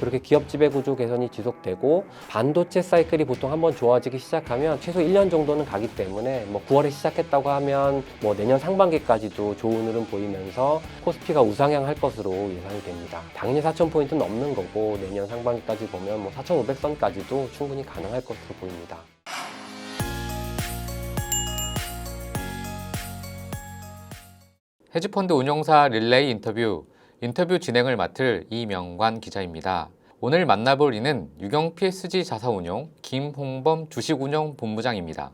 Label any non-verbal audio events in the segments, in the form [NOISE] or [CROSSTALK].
그렇게 기업 지배 구조 개선이 지속되고 반도체 사이클이 보통 한번 좋아지기 시작하면 최소 1년 정도는 가기 때문에 뭐 9월에 시작했다고 하면 뭐 내년 상반기까지도 좋은 흐름 보이면서 코스피가 우상향할 것으로 예상이 됩니다. 당연히 4,000포인트 넘는 거고 내년 상반기까지 보면 뭐 4,500선까지도 충분히 가능할 것으로 보입니다. 헤지펀드 운용사 릴레이 인터뷰, 인터뷰 진행을 맡을 이명관 기자입니다. 오늘 만나볼 이는 유경 PSG 자사운용 김홍범 주식운용 본부장입니다.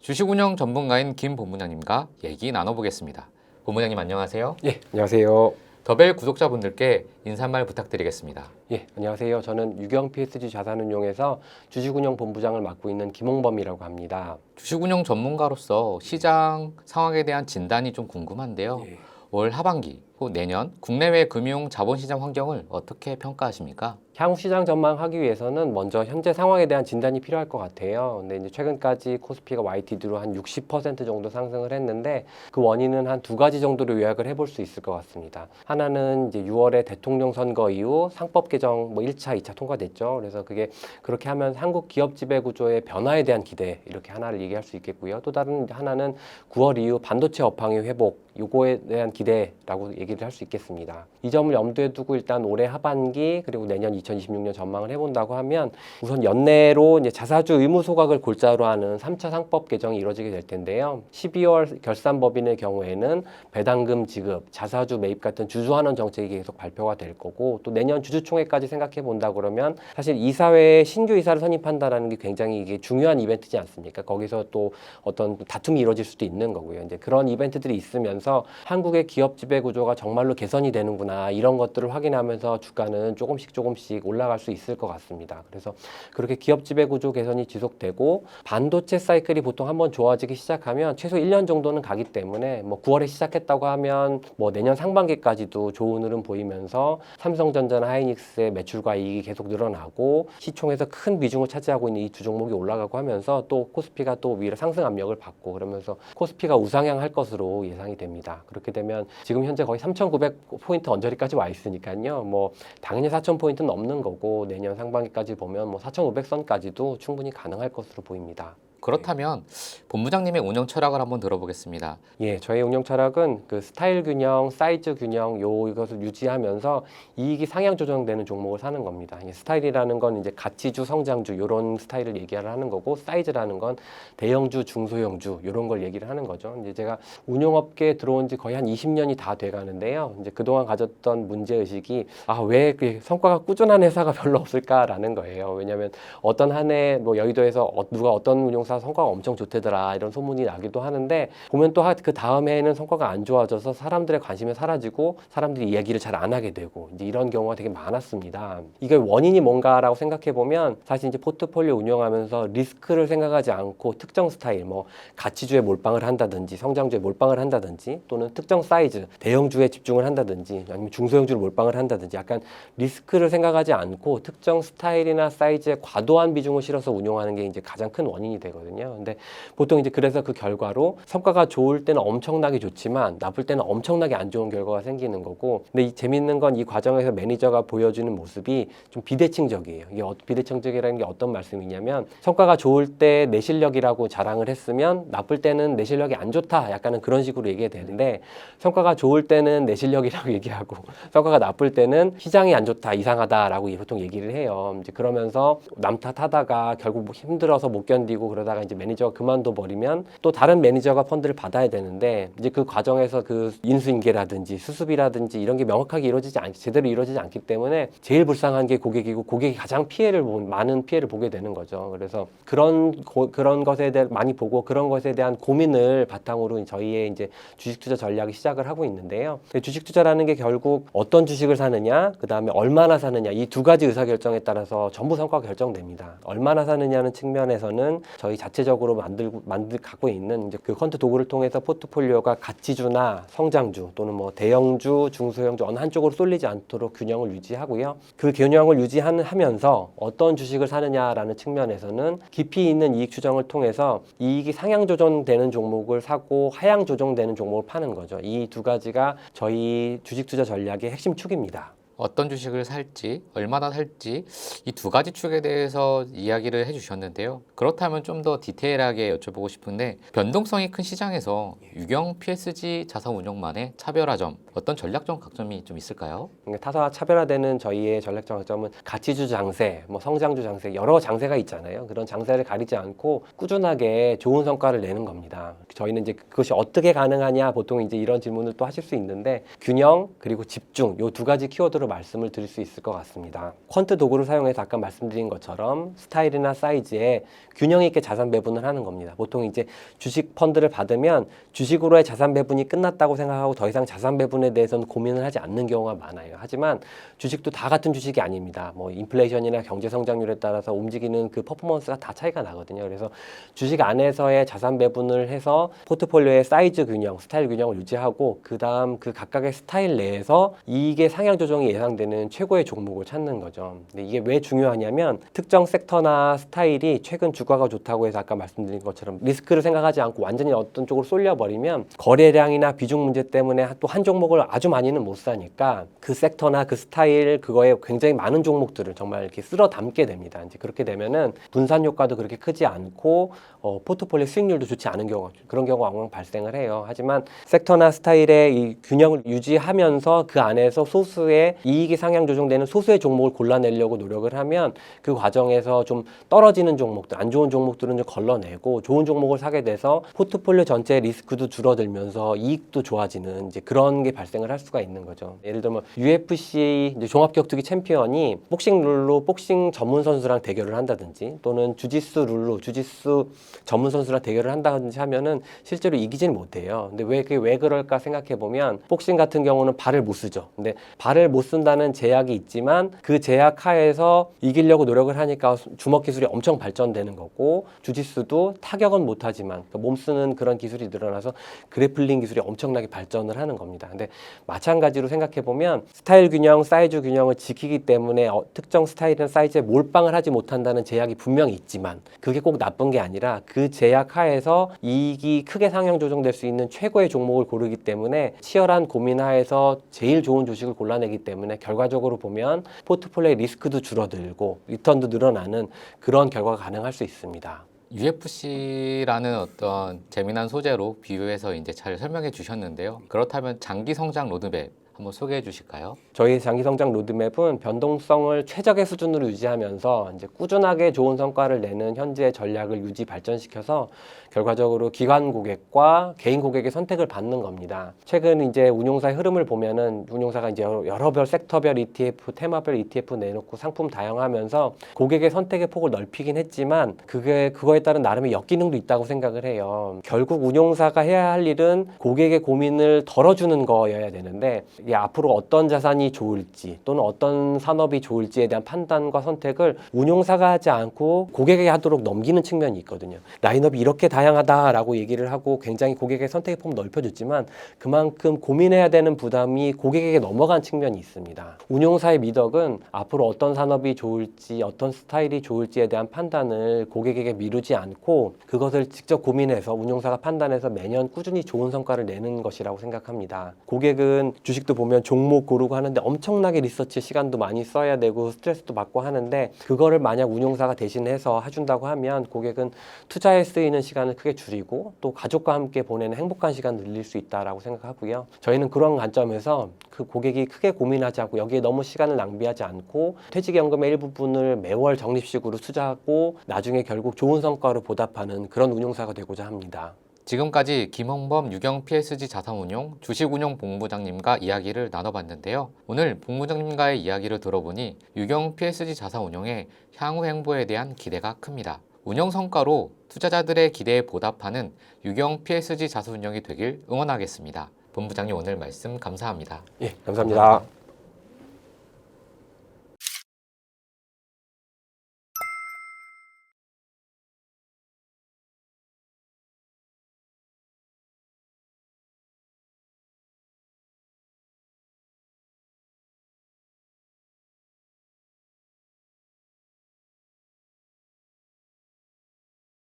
주식운용 전문가인 김 본부장님과 얘기 나눠보겠습니다. 본부장님 안녕하세요. 예, 안녕하세요. 더벨 구독자분들께 인사말 부탁드리겠습니다. 예, 안녕하세요. 저는 유경 PSG 자산운용에서 주식운용 본부장을 맡고 있는 김홍범이라고 합니다. 주식운용 전문가로서 시장 상황에 대한 진단이 좀 궁금한데요. 예. 올 하반기 후 내년 국내외 금융 자본시장 환경을 어떻게 평가하십니까? 향후 시장 전망하기 위해서는 먼저 현재 상황에 대한 진단이 필요할 것 같아요. 근데 이제 최근까지 코스피가 YTD로 한 60% 정도 상승을 했는데 그 원인은 한 두 가지 정도로 요약을 해볼 수 있을 것 같습니다. 하나는 이제 6월에 대통령 선거 이후 상법 개정 뭐 1차, 2차 통과됐죠. 그래서 그게 그렇게 하면 한국 기업 지배 구조의 변화에 대한 기대 이렇게 하나를 얘기할 수 있겠고요. 또 다른 하나는 9월 이후 반도체 업황의 회복 요거에 대한 기대라고 얘기를 할 수 있겠습니다. 이 점을 염두에 두고 일단 올해 하반기 그리고 내년 2026년 전망을 해본다고 하면 우선 연내로 이제 자사주 의무 소각을 골자로 하는 3차 상법 개정이 이루어지게 될 텐데요. 12월 결산법인의 경우에는 배당금 지급, 자사주 매입 같은 주주환원 정책이 계속 발표가 될 거고 또 내년 주주총회까지 생각해 본다 그러면 사실 이사회에 신규 이사를 선임한다라는 게 굉장히 이게 중요한 이벤트지 않습니까? 거기서 또 어떤 다툼이 이루어질 수도 있는 거고요. 이제 그런 이벤트들이 있으면서 한국의 기업 지배 구조가 정말로 개선이 되는구나 이런 것들을 확인하면서 주가는 조금씩 조금씩 올라갈 수 있을 것 같습니다. 그래서 그렇게 기업 지배 구조 개선이 지속되고 반도체 사이클이 보통 한번 좋아지기 시작하면 최소 1년 정도는 가기 때문에 뭐 9월에 시작했다고 하면 뭐 내년 상반기까지도 좋은 흐름 보이면서 삼성전자나 하이닉스의 매출과 이익이 계속 늘어나고 시총에서 큰 비중을 차지하고 있는 이 두 종목이 올라가고 하면서 또 코스피가 또 위로 상승 압력을 받고 그러면서 코스피가 우상향할 것으로 예상이 됩니다. 그렇게 되면 지금 현재 거의 3,900포인트 언저리까지 와 있으니까요. 뭐 당연히 4,000포인트 넘는 거고 내년 상반기까지 보면 뭐 4,500선까지도 충분히 가능할 것으로 보입니다. 그렇다면 본부장님의 운영 철학을 한번 들어보겠습니다. 예, 저희 운영 철학은 그 스타일 균형, 사이즈 균형 요 이것을 유지하면서 이익이 상향 조정되는 종목을 사는 겁니다. 이 스타일이라는 건 이제 가치주, 성장주 이런 스타일을 얘기하는 거고 사이즈라는 건 대형주, 중소형주 이런 걸 얘기를 하는 거죠. 이제 제가 운영업계에 들어온 지 거의 한 20년이 다 돼 가는데요. 이제 그동안 가졌던 문제 의식이 아 왜 그 성과가 꾸준한 회사가 별로 없을까라는 거예요. 왜냐하면 어떤 한 해 뭐 여의도에서 어- 누가 어떤 운용사 성과가 엄청 좋대더라 이런 소문이 나기도 하는데 보면 또 그 다음 해에는 성과가 안 좋아져서 사람들의 관심이 사라지고 사람들이 이야기를 잘 안 하게 되고 이제 이런 경우가 되게 많았습니다. 이게 원인이 뭔가라고 생각해 보면 사실 이제 포트폴리오 운영하면서 리스크를 생각하지 않고 특정 스타일 뭐 가치주에 몰빵을 한다든지 성장주에 몰빵을 한다든지 또는 특정 사이즈 대형주에 집중을 한다든지 아니면 중소형주를 몰빵을 한다든지 약간 리스크를 생각하지 않고 특정 스타일이나 사이즈에 과도한 비중을 실어서 운용하는 게 이제 가장 큰 원인이 되거든요. 근데 보통 이제 그래서 그 결과로 성과가 좋을 때는 엄청나게 좋지만 나쁠 때는 엄청나게 안 좋은 결과가 생기는 거고 근데 이 재밌는 건 이 과정에서 매니저가 보여주는 모습이 좀 비대칭적이에요. 이게 어- 비대칭적이라는 게 어떤 말씀이냐면 성과가 좋을 때 내 실력이라고 자랑을 했으면 나쁠 때는 내 실력이 안 좋다. 약간은 그런 식으로 얘기가 되는데 성과가 좋을 때는 내 실력이라고 [LAUGHS] 얘기하고 성과가 나쁠 때는 시장이 안 좋다, 이상하다라고 보통 얘기를 해요. 이제 그러면서 남 탓하다가 결국 뭐 힘들어서 못 견디고 그 러다가 이제 매니저가 그만둬 버리면 또 다른 매니저가 펀드를 받아야 되는데 이제 그 과정에서 그 인수인계라든지 수습이라든지 이런 게 명확하게 이루어지지 않 제대로 이루어지지 않기 때문에 제일 불쌍한 게 고객이고 고객이 가장 피해를 본 많은 피해를 보게 되는 거죠. 그래서 그런 고- 그런 것에 대해 많이 보고 그런 것에 대한 고민을 바탕으로 저희의 이제 주식 투자 전략이 시작을 하고 있는데요. 주식 투자라는 게 결국 어떤 주식을 사느냐, 그 다음에 얼마나 사느냐 이 두 가지 의사 결정에 따라서 전부 성과가 결정됩니다. 얼마나 사느냐는 측면에서는 저희 저희 자체적으로 만들고 만들 갖고 있는 이제 그 퀀트 도구를 통해서 포트폴리오가 가치주나 성장주 또는 뭐 대형주, 중소형주 어느 한쪽으로 쏠리지 않도록 균형을 유지하고요. 그 균형을 유지하면서 어떤 주식을 사느냐라는 측면에서는 깊이 있는 이익 추정을 통해서 이익이 상향 조정되는 종목을 사고 하향 조정되는 종목을 파는 거죠. 이 두 가지가 저희 주식 투자 전략의 핵심 축입니다. 어떤 주식을 살지, 얼마나 살지 이 두 가지 축에 대해서 이야기를 해주셨는데요. 그렇다면 좀 더 디테일하게 여쭤보고 싶은데 변동성이 큰 시장에서 유경 PSG 자산 운용만의 차별화점, 어떤 전략적 강점이 좀 있을까요? 그러니까 타사와 차별화되는 저희의 전략적 장점은 가치주 장세, 뭐 성장주 장세 여러 장세가 있잖아요. 그런 장세를 가리지 않고 꾸준하게 좋은 성과를 내는 겁니다. 저희는 이제 그것이 어떻게 가능하냐 보통 이제 이런 질문을 또 하실 수 있는데 균형 그리고 집중 요 두 가지 키워드로 말씀을 드릴 수 있을 것 같습니다. 퀀트 도구를 사용해서 아까 말씀드린 것처럼 스타일이나 사이즈에 균형 있게 자산 배분을 하는 겁니다. 보통 이제 주식 펀드를 받으면 주식으로의 자산 배분이 끝났다고 생각하고 더 이상 자산 배분 에 대해서는 고민을 하지 않는 경우가 많아요. 하지만 주식도 다 같은 주식이 아닙니다. 뭐 인플레이션이나 경제 성장률에 따라서 움직이는 그 퍼포먼스가 다 차이가 나거든요. 그래서 주식 안에서의 자산 배분을 해서 포트폴리오의 사이즈 균형, 스타일 균형을 유지하고 그다음 그 각각의 스타일 내에서 이익의 상향 조정이 예상되는 최고의 종목을 찾는 거죠. 근데 이게 왜 중요하냐면 특정 섹터나 스타일이 최근 주가가 좋다고 해서 아까 말씀드린 것처럼 리스크를 생각하지 않고 완전히 어떤 쪽으로 쏠려 버리면 거래량이나 비중 문제 때문에 또 한 종목을 아주 많이는 못 사니까 그 섹터나 그 스타일 그거에 굉장히 많은 종목들을 정말 이렇게 쓸어 담게 됩니다. 이제 그렇게 되면은 분산 효과도 그렇게 크지 않고 어, 포트폴리오 수익률도 좋지 않은 경우 그런 경우가 왕왕 발생을 해요. 하지만 섹터나 스타일의 이 균형을 유지하면서 그 안에서 소수의 이익이 상향 조정되는 소수의 종목을 골라내려고 노력을 하면 그 과정에서 좀 떨어지는 종목들, 안 좋은 종목들은 좀 걸러내고 좋은 종목을 사게 돼서 포트폴리오 전체 리스크도 줄어들면서 이익도 좋아지는 이제 그런 게 발 생을 할 수가 있는 거죠. 예를 들면 UFC 종합격투기 챔피언이 복싱 룰로 복싱 전문 선수랑 대결을 한다든지 또는 주짓수 룰로 주짓수 전문 선수랑 대결을 한다든지 하면은 실제로 이기지는 못해요. 근데 왜 그게 왜 그럴까 생각해 보면 복싱 같은 경우는 발을 못 쓰죠. 근데 발을 못 쓴다는 제약이 있지만 그 제약 하에서 이기려고 노력을 하니까 주먹 기술이 엄청 발전되는 거고 주짓수도 타격은 못 하지만 그러니까 몸 쓰는 그런 기술이 늘어나서 그래플링 기술이 엄청나게 발전을 하는 겁니다. 근데 마찬가지로 생각해 보면 스타일 균형, 사이즈 균형을 지키기 때문에 어, 특정 스타일이나 사이즈에 몰빵을 하지 못한다는 제약이 분명히 있지만 그게 꼭 나쁜 게 아니라 그 제약 하에서 이익이 크게 상향 조정될 수 있는 최고의 종목을 고르기 때문에 치열한 고민 하에서 제일 좋은 주식을 골라내기 때문에 결과적으로 보면 포트폴리오의 리스크도 줄어들고 리턴도 늘어나는 그런 결과가 가능할 수 있습니다. UFC라는 어떤 재미난 소재로 비유해서 이제 잘 설명해 주셨는데요. 그렇다면 장기 성장 로드맵 한번 소개해 주실까요? 저희 장기 성장 로드맵은 변동성을 최적의 수준으로 유지하면서 이제 꾸준하게 좋은 성과를 내는 현재의 전략을 유지 발전시켜서 결과적으로 기관 고객과 개인 고객의 선택을 받는 겁니다. 최근 이제 운용사의 흐름을 보면은 운용사가 이제 여러- 여러별 섹터별 ETF, 테마별 ETF 내놓고 상품 다양하면서 고객의 선택의 폭을 넓히긴 했지만 그게 그거에 따른 나름의 역기능도 있다고 생각을 해요. 결국 운용사가 해야 할 일은 고객의 고민을 덜어주는 거여야 되는데 이게 앞으로 어떤 자산이 좋을지 또는 어떤 산업이 좋을지에 대한 판단과 선택을 운용사가 하지 않고 고객에게 하도록 넘기는 측면이 있거든요. 라인업이 이렇게 다양하다라고 얘기를 하고 굉장히 고객의 선택의 폭을 넓혀줬지만 그만큼 고민해야 되는 부담이 고객에게 넘어간 측면이 있습니다. 운용사의 미덕은 앞으로 어떤 산업이 좋을지 어떤 스타일이 좋을지에 대한 판단을 고객에게 미루지 않고 그것을 직접 고민해서 운용사가 판단해서 매년 꾸준히 좋은 성과를 내는 것이라고 생각합니다. 고객은 주식도 보면 종목 고르고 하는데 엄청나게 리서치 시간도 많이 써야 되고 스트레스도 받고 하는데 그거를 만약 운용사가 대신해서 해준다고 하면 고객은 투자에 쓰이는 시간을 크게 줄이고 또 가족과 함께 보내는 행복한 시간 늘릴 수 있다라고 생각하고요. 저희는 그런 관점에서 그 고객이 크게 고민하지 않고 여기에 너무 시간을 낭비하지 않고 퇴직연금의 일부분을 매월 적립식으로 투자하고 나중에 결국 좋은 성과로 보답하는 그런 운용사가 되고자 합니다. 지금까지 김홍범 유경 PSG 자산운용 주식운용 본부장님과 이야기를 나눠봤는데요. 오늘 본부장님과의 이야기를 들어보니 유경 PSG 자산운용의 향후 행보에 대한 기대가 큽니다. 운영 성과로 투자자들의 기대에 보답하는 유경 PSG 자산운용이 되길 응원하겠습니다. 본부장님 오늘 말씀 감사합니다. 예, 감사합니다.